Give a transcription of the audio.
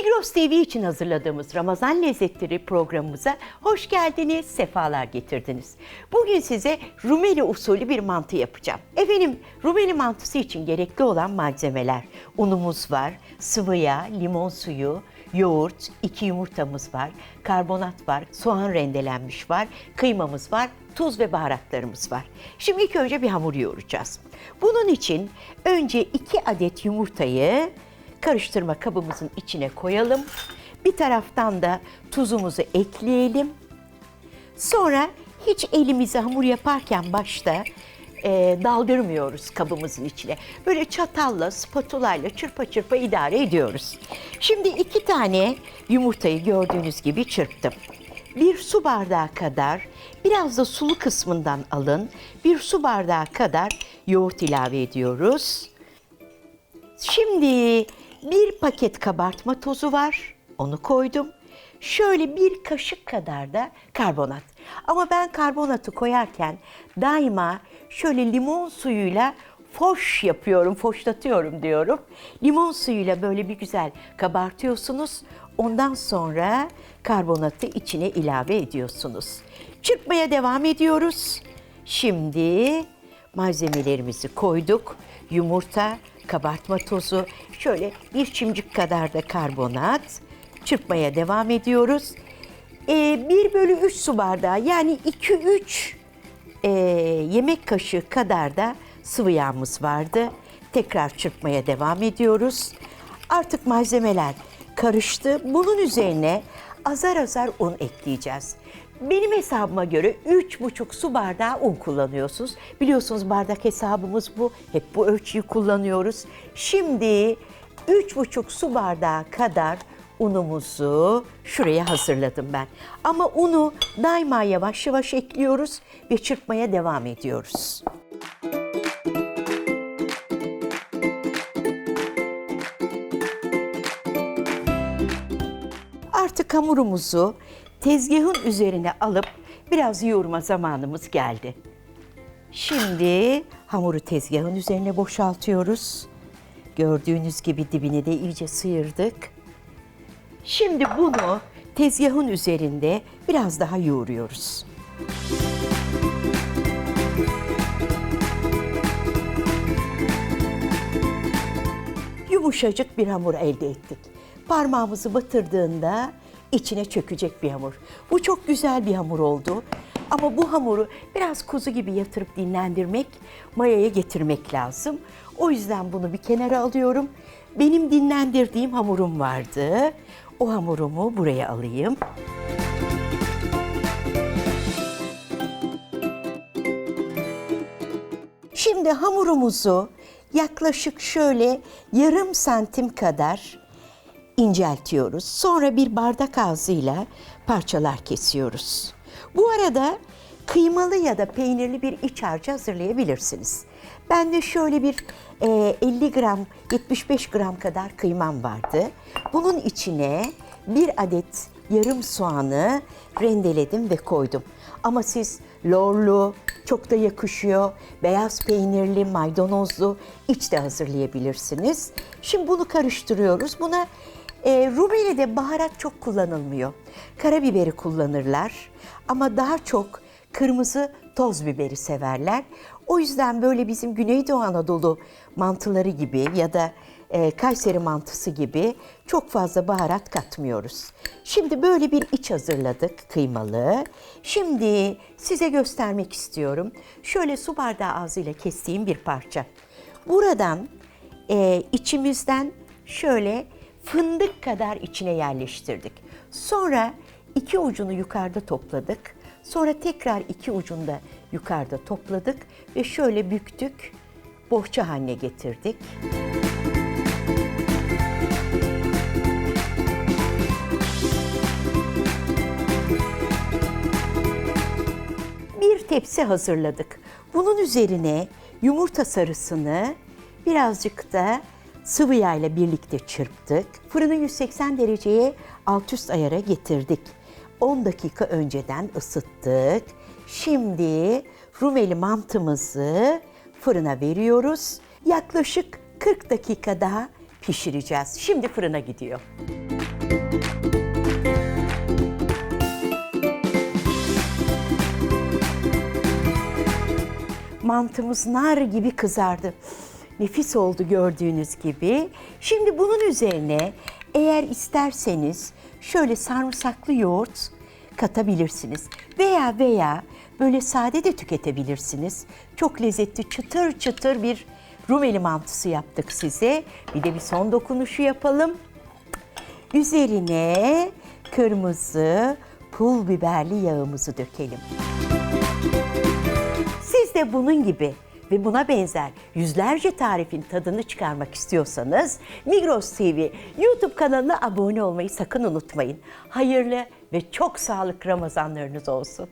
Toros TV için hazırladığımız Ramazan Lezzetleri programımıza hoş geldiniz, sefalar getirdiniz. Bugün size Rumeli usulü bir mantı yapacağım. Efendim, Rumeli mantısı için gerekli olan malzemeler. Unumuz var, sıvı yağ, limon suyu, yoğurt, iki yumurtamız var, karbonat var, soğan rendelenmiş var, kıymamız var, tuz ve baharatlarımız var. Şimdi ilk önce bir hamur yoğuracağız. Bunun için önce iki adet yumurtayı karıştırma kabımızın içine koyalım. Bir taraftan da tuzumuzu ekleyelim. Sonra hiç elimizi hamur yaparken başta e, daldırmıyoruz kabımızın içine. Böyle çatalla, spatula ile çırpa çırpa idare ediyoruz. Şimdi iki tane yumurtayı gördüğünüz gibi çırptım. Bir su bardağı kadar, biraz da sulu kısmından alın. Bir su bardağı kadar yoğurt ilave ediyoruz. Şimdi bir paket kabartma tozu var. Onu koydum. Şöyle bir kaşık kadar da karbonat. Ama ben karbonatı koyarken daima şöyle limon suyuyla foş yapıyorum, foşlatıyorum diyorum. Limon suyuyla böyle bir güzel kabartıyorsunuz. Ondan sonra karbonatı içine ilave ediyorsunuz. Çırpmaya devam ediyoruz. Şimdi malzemelerimizi koyduk. Yumurta, kabartma tozu, şöyle bir çimcik kadar da karbonat. Çırpmaya devam ediyoruz. Ee, 1 bölü 3 su bardağı yani 2-3 e, yemek kaşığı kadar da sıvı yağımız vardı. Tekrar çırpmaya devam ediyoruz. Artık malzemeler karıştı. Bunun üzerine azar azar un ekleyeceğiz. Benim hesabıma göre 3,5 su bardağı un kullanıyorsunuz. Biliyorsunuz bardak hesabımız bu. Hep bu ölçüyü kullanıyoruz. Şimdi 3,5 su bardağı kadar unumuzu şuraya hazırladım ben. Ama unu daima yavaş yavaş ekliyoruz ve çırpmaya devam ediyoruz. Artık hamurumuzu tezgahın üzerine alıp biraz yoğurma zamanımız geldi. Şimdi hamuru tezgahın üzerine boşaltıyoruz. Gördüğünüz gibi dibini de iyice sıyırdık. Şimdi bunu tezgahın üzerinde biraz daha yoğuruyoruz. Yumuşacık bir hamur elde ettik. Parmağımızı batırdığında içine çökecek bir hamur. Bu çok güzel bir hamur oldu. Ama bu hamuru biraz kuzu gibi yatırıp dinlendirmek, mayaya getirmek lazım. O yüzden bunu bir kenara alıyorum. Benim dinlendirdiğim hamurum vardı. O hamurumu buraya alayım. Şimdi hamurumuzu yaklaşık şöyle yarım santim kadar inceltiyoruz. Sonra bir bardak ağzıyla parçalar kesiyoruz. Bu arada kıymalı ya da peynirli bir iç harcı hazırlayabilirsiniz. Ben de şöyle bir e, 50 gram, 75 gram kadar kıymam vardı. Bunun içine bir adet yarım soğanı rendeledim ve koydum. Ama siz lorlu, çok da yakışıyor, beyaz peynirli, maydanozlu iç de hazırlayabilirsiniz. Şimdi bunu karıştırıyoruz. Buna e, Rumeli'de baharat çok kullanılmıyor. Karabiberi kullanırlar ama daha çok kırmızı toz biberi severler. O yüzden böyle bizim Güneydoğu Anadolu mantıları gibi ya da e, Kayseri mantısı gibi çok fazla baharat katmıyoruz. Şimdi böyle bir iç hazırladık kıymalı. Şimdi size göstermek istiyorum. Şöyle su bardağı ağzıyla kestiğim bir parça. Buradan e, içimizden şöyle fındık kadar içine yerleştirdik. Sonra iki ucunu yukarıda topladık. Sonra tekrar iki ucunda yukarıda topladık ve şöyle büktük, bohça haline getirdik. Bir tepsi hazırladık. Bunun üzerine yumurta sarısını birazcık da sıvı yağ ile birlikte çırptık. Fırını 180 dereceye alt üst ayara getirdik. 10 dakika önceden ısıttık. Şimdi Rumeli mantımızı fırına veriyoruz. Yaklaşık 40 dakika daha pişireceğiz. Şimdi fırına gidiyor. Mantımız nar gibi kızardı. Nefis oldu gördüğünüz gibi. Şimdi bunun üzerine eğer isterseniz şöyle sarımsaklı yoğurt katabilirsiniz. Veya veya böyle sade de tüketebilirsiniz. Çok lezzetli çıtır çıtır bir Rumeli mantısı yaptık size. Bir de bir son dokunuşu yapalım. Üzerine kırmızı pul biberli yağımızı dökelim. Siz de bunun gibi ve buna benzer yüzlerce tarifin tadını çıkarmak istiyorsanız Migros TV YouTube kanalına abone olmayı sakın unutmayın. Hayırlı ve çok sağlıklı Ramazanlarınız olsun.